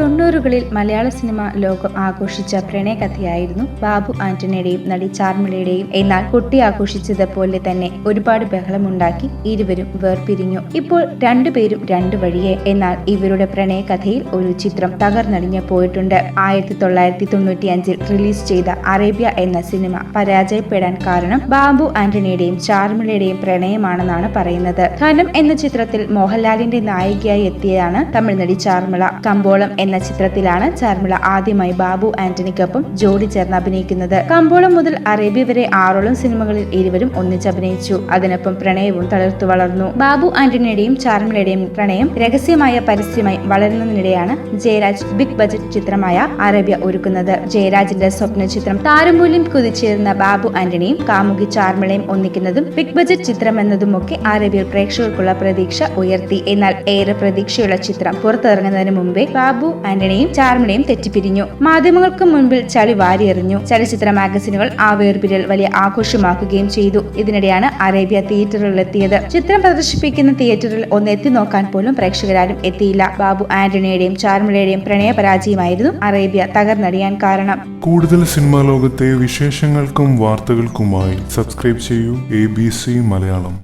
തൊണ്ണൂറുകളിൽ മലയാള സിനിമ ലോകം ആഘോഷിച്ച പ്രണയകഥയായിരുന്നു ബാബു ആന്റണിയുടെയും നടി ചാർമിളയുടെയും. എന്നാൽ കുട്ടി ആഘോഷിച്ചത് പോലെ തന്നെ ഒരുപാട് ബഹളമുണ്ടാക്കി ഇരുവരും വേർപിരിഞ്ഞു. ഇപ്പോൾ രണ്ടുപേരും രണ്ടു വഴിയെ. എന്നാൽ ഇവരുടെ പ്രണയകഥയിൽ ഒരു ചിത്രം തകർന്നടിഞ്ഞു പോയിട്ടുണ്ട്. ആയിരത്തി തൊള്ളായിരത്തി തൊണ്ണൂറ്റി അഞ്ചിൽ റിലീസ് ചെയ്ത അറേബ്യ എന്ന സിനിമ പരാജയപ്പെടാൻ കാരണം ബാബു ആന്റണിയുടെയും ചാർമിളയുടെയും പ്രണയമാണെന്നാണ് പറയുന്നത്. ധനം എന്ന ചിത്രത്തിൽ മോഹൻലാലിന്റെ നായികയായി എത്തിയതാണ് തമിഴ്നടി ചാർമിള. കമ്പോളം എന്ന ചിത്രത്തിലാണ് ചാർമിള ആദ്യമായി ബാബു ആന്റണിക്കൊപ്പം ജോഡി ചേർന്ന് അഭിനയിക്കുന്നത്. കമ്പോളം മുതൽ അറേബ്യ വരെ ആറോളം സിനിമകളിൽ ഇരുവരും ഒന്നിച്ച് അഭിനയിച്ചു. അതിനൊപ്പം പ്രണയവും തളർത്തു വളർന്നു. ബാബു ആന്റണിയുടെയും ചാർമിളയുടെയും പ്രണയം രഹസ്യമായ പരസ്യമായി വളരുന്നതിനിടെയാണ് ജയരാജ് ബിഗ് ബജറ്റ് ചിത്രമായ അറേബ്യ ഒരുക്കുന്നത്. ജയരാജിന്റെ സ്വപ്ന ചിത്രം താരമൂല്യം കുതിച്ചേരുന്ന ബാബു ആന്റണിയും കാമുകി ചാർമിളയും ഒന്നിക്കുന്നതും ബിഗ് ബജറ്റ് ചിത്രം എന്നതുമൊക്കെ അറേബ്യയിൽ പ്രേക്ഷകർക്കുള്ള പ്രതീക്ഷ ഉയർത്തി. എന്നാൽ ഏറെ പ്രതീക്ഷയുള്ള ചിത്രം പുറത്തിറങ്ങുന്നതിന് മുമ്പേ ബാബു ആന്റണിയും ചാർമിളയും തെറ്റിപ്പിരിഞ്ഞു. മാധ്യമങ്ങൾക്ക് മുൻപിൽ ചളി വാരിയെറിഞ്ഞു. ചലച്ചിത്ര മാഗസിനുകൾ ആ വേർപിരിയൽ വലിയ ആഘോഷമാക്കുകയും ചെയ്തു. ഇതിനിടെയാണ് അറേബ്യ തിയേറ്ററുകളിലെത്തിയത്. ചിത്രം പ്രദർശിപ്പിക്കുന്ന തിയേറ്ററിൽ ഒന്ന് എത്തി നോക്കാൻ പോലും പ്രേക്ഷകരാരും എത്തിയില്ല. ബാബു ആന്റണിയുടെയും ചാർമിളയുടെയും പ്രണയപരാജയമായിരുന്നു അറേബ്യ തകർന്നടിയാൻ കാരണം. കൂടുതൽ സിനിമാ ലോകത്തെ വിശേഷങ്ങൾക്കും വാർത്തകൾക്കുമായി സബ്സ്ക്രൈബ് ചെയ്യൂ എ ബി സി മലയാളം.